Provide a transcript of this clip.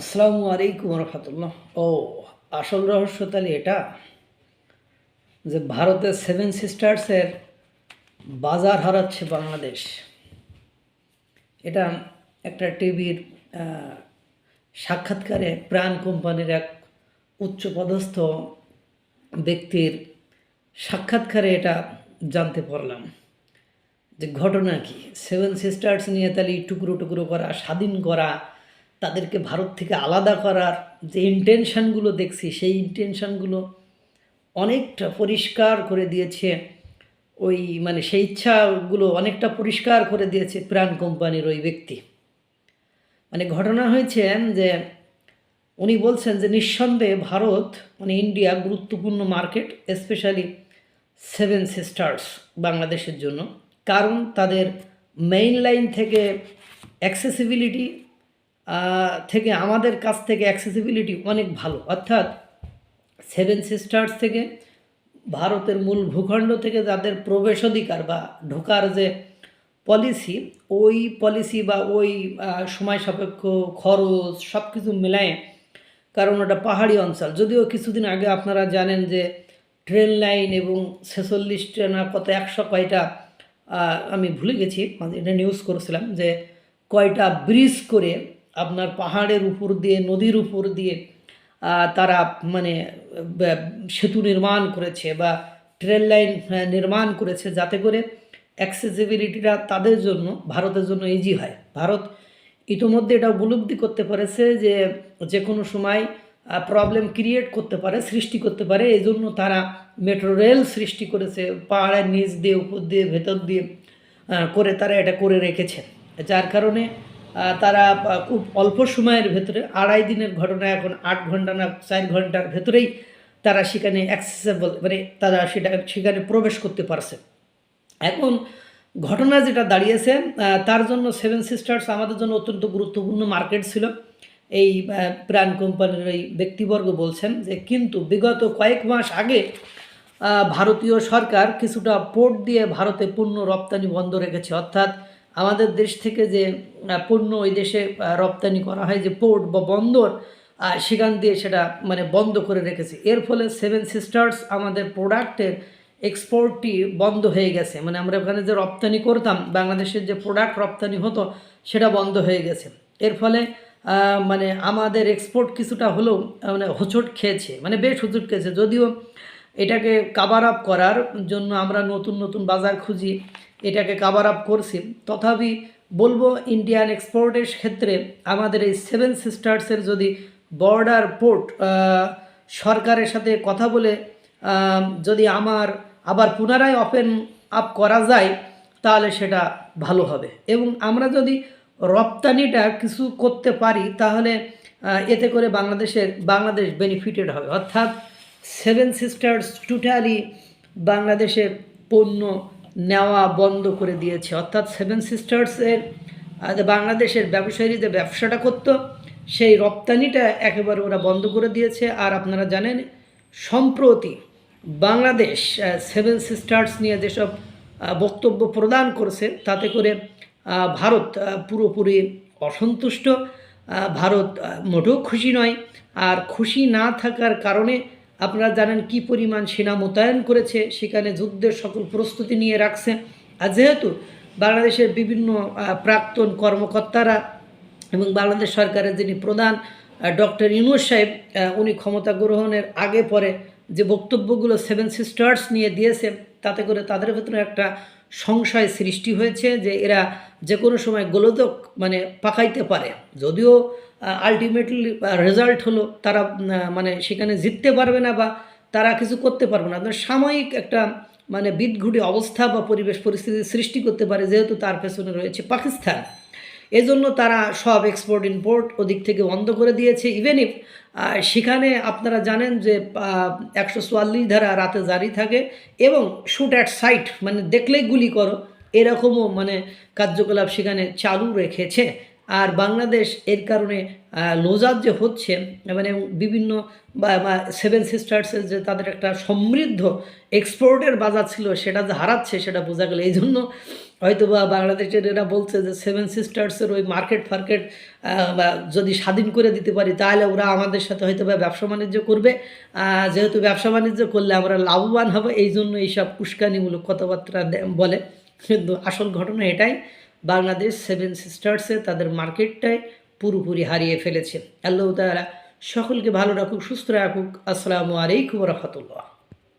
আসসালামু আলাইকুম রহমতুল্লাহ। ও, আসল রহস্য তাহলে এটা যে ভারতের সেভেন সিস্টার্সের বাজার হারাচ্ছে বাংলাদেশ। এটা একটা টিভির সাক্ষাৎকারে প্রাণ কোম্পানির এক উচ্চপদস্থ ব্যক্তির সাক্ষাৎকারে এটা জানতে পারলাম। যে ঘটনা কি? সেভেন সিস্টার্স নিয়ে তাহলে টুকরো টুকরো করা, স্বাধীন করা তাদেরকে ভারত থেকে আলাদা করার যে ইন্টেনশনগুলো দেখছি, সেই ইন্টেনশনগুলো অনেকটা পরিষ্কার করে দিয়েছে। ওই মানে সেই ইচ্ছাগুলো অনেকটা পরিষ্কার করে দিয়েছে প্রাণ কোম্পানির ওই ব্যক্তি। মানে ঘটনা হয়েছে যে উনি বলছেন যে নিঃসন্দেহে ভারত মানে ইন্ডিয়া গুরুত্বপূর্ণ মার্কেট স্পেশালি সেভেন সিস্টার্স বাংলাদেশের জন্য। কারণ তাদের মেইন লাইন থেকে অ্যাক্সেসিবিলিটি থেকে আমাদের কাছ থেকে অ্যাক্সেসিবিলিটি অনেক ভালো। অর্থাৎ সেভেন সিস্টার্স থেকে, ভারতের মূল ভূখণ্ড থেকে যাদের প্রবেশাধিকার বা ঢোকার যে পলিসি ওই পলিসি বা ওই সময় সাপেক্ষ খরচ সব কিছু মেলায়, কারণ ওটা পাহাড়ি অঞ্চল। যদিও কিছুদিন আগে আপনারা জানেন যে ট্রেন লাইন এবং ছেচল্লিশটা না কত একশো কয়টা আমি ভুলে গেছি মানে এটা নিউজ করেছিলাম যে কয়টা ব্রিজ করে আপনার পাহাড়ের উপর দিয়ে, নদীর উপর দিয়ে তারা মানে সেতু নির্মাণ করেছে বা ট্রেন লাইন নির্মাণ করেছে যাতে করে অ্যাক্সেসিবিলিটিটা তাদের জন্য, ভারতের জন্য ইজি হয়। ভারত ইতোমধ্যে এটা উপলব্ধি করতে পেরেছে যে যে কোনো সময় প্রবলেম ক্রিয়েট করতে পারে, সৃষ্টি করতে পারে। এই জন্য তারা মেট্রো রেল সৃষ্টি করেছে, পাহাড়ের নিচ দিয়ে, উপর দিয়ে, ভেতর দিয়ে করে তারা এটা করে রেখেছে। যার কারণে তারা খুব অল্প সময়ের ভেতরে, আড়াই দিনের ঘটনা এখন আট ঘণ্টা না চার ঘণ্টার ভেতরেই তারা সেখানে অ্যাক্সেসেবল মানে তারা সেটা সেখানে প্রবেশ করতে পারছে। এখন ঘটনা যেটা দাঁড়িয়েছে তার জন্য সেভেন সিস্টার্স আমাদের জন্য অত্যন্ত গুরুত্বপূর্ণ মার্কেট ছিল। এই প্রাণ কোম্পানির এই ব্যক্তিবর্গ বলছেন যে, কিন্তু বিগত কয়েক মাস আগে ভারতীয় সরকার কিছুটা পোর্ট দিয়ে ভারতে পণ্য রপ্তানি বন্ধ রেখেছে। অর্থাৎ আমাদের দেশ থেকে যে পণ্য ওই দেশে রপ্তানি করা হয় যে পোর্ট বা বন্দর সেখান দিয়ে সেটা মানে বন্ধ করে রেখেছে। এর ফলে সেভেন সিস্টার্স আমাদের প্রোডাক্টের এক্সপোর্টটি বন্ধ হয়ে গেছে। মানে আমরা ওখানে যে রপ্তানি করতাম, বাংলাদেশের যে প্রোডাক্ট রপ্তানি হতো, সেটা বন্ধ হয়ে গেছে। এর ফলে মানে আমাদের এক্সপোর্ট কিছুটা হলেও মানে হোঁচট খেয়েছে। মানে বেশ হোঁচট খেয়েছে। যদিও এটাকে কাভার আপ করার জন্য আমরা নতুন নতুন বাজার খুঁজি এটাকে কাভার আপ করছি তথাপি বলব ইন্ডিয়ান এক্সপোর্টের ক্ষেত্রে আমাদের এই সেভেন সিস্টার্সের যদি বর্ডার পোর্ট সরকারের সাথে কথা বলে যদি আমার আবার পুনরায় ওপেন আপ করা যায়, তাহলে সেটা ভালো হবে। এবং আমরা যদি রপ্তানিটা কিছু করতে পারি, তাহলে এতে করে বাংলাদেশের, বাংলাদেশ বেনিফিটেড হবে। অর্থাৎ সেভেন সিস্টার্স টোটালি বাংলাদেশের পণ্য নেওয়া বন্ধ করে দিয়েছে। অর্থাৎ সেভেন সিস্টার্সের বাংলাদেশের ব্যবসায়ী যে ব্যবসাটা করতো, সেই রপ্তানিটা একেবারে ওরা বন্ধ করে দিয়েছে। আর আপনারা জানেন, সম্প্রতি বাংলাদেশ সেভেন সিস্টার্স নিয়ে যেসব বক্তব্য প্রদান করছে, তাতে করে ভারত পুরোপুরি অসন্তুষ্ট। ভারত মোটেও খুশি নয়। আর খুশি না থাকার কারণে আপনারা জানেন কি পরিমাণ সেনা মোতায়েন করেছে, সেখানে যুদ্ধের সকল প্রস্তুতি নিয়ে রাখছে। আর যেহেতু বাংলাদেশের বিভিন্ন প্রাক্তন কর্মকর্তারা এবং বাংলাদেশ সরকারের যিনি প্রধান ডক্টর ইউনুস সাহেব উনি ক্ষমতা গ্রহণের আগে পরে যে বক্তব্যগুলো সেভেন সিস্টার্স নিয়ে দিয়েছে তাতে করে তাদের ভেতরে একটা সংশয় সৃষ্টি হয়েছে যে এরা যে কোনো সময় গোলদক মানে পাকাইতে পারে। যদিও আলটিমেটলি রেজাল্ট হলো তারা মানে সেখানে জিততে পারবে না বা তারা কিছু করতে পারবে না। সাময়িক একটা মানে বিদঘুটে অবস্থা বা পরিবেশ পরিস্থিতি সৃষ্টি করতে পারে যেহেতু তার পেছনে রয়েছে পাকিস্তান। এজন্য তারা সব এক্সপোর্ট ইম্পোর্ট ওদিক থেকে বন্ধ করে দিয়েছে। ইভেন ইফ সেখানে আপনারা জানেন যে একশো চুয়াল্লিশ ধারা রাতে জারি থাকে এবং শুট অ্যাট সাইট মানে দেখলেই গুলি করো, এরকমও মানে কার্যকলাপ সেখানে চালু রেখেছে। আর বাংলাদেশ এর কারণে লোজার যে হচ্ছে মানে বিভিন্ন, বা সেভেন সিস্টার্সের যে তাদের একটা সমৃদ্ধ এক্সপোর্টের বাজার ছিল, সেটা যে হারাচ্ছে, সেটা বোঝা গেল। এই জন্য হয়তো বা বাংলাদেশের এরা বলছে যে সেভেন সিস্টার্সের ওই মার্কেট ফার্কেট যদি স্বাধীন করে দিতে পারি, তাহলে ওরা আমাদের সাথে হয়তো বা ব্যবসা বাণিজ্য করবে। যেহেতু ব্যবসা বাণিজ্য করলে আমরা লাভবান হব, এই জন্য এইসব উস্কানিমূলক কথাবার্তা বলে। কিন্তু আসল ঘটনা এটাই বাংলাদেশ সেভেন সিস্টার্সে তাদের মার্কেটটাই পুরোপুরি হারিয়ে ফেলেছে। আল্লাহ তারা সকলকে ভালো রাখুক, সুস্থ রাখুক। আসসালামু আলাইকুম রহমতুল্লাহ।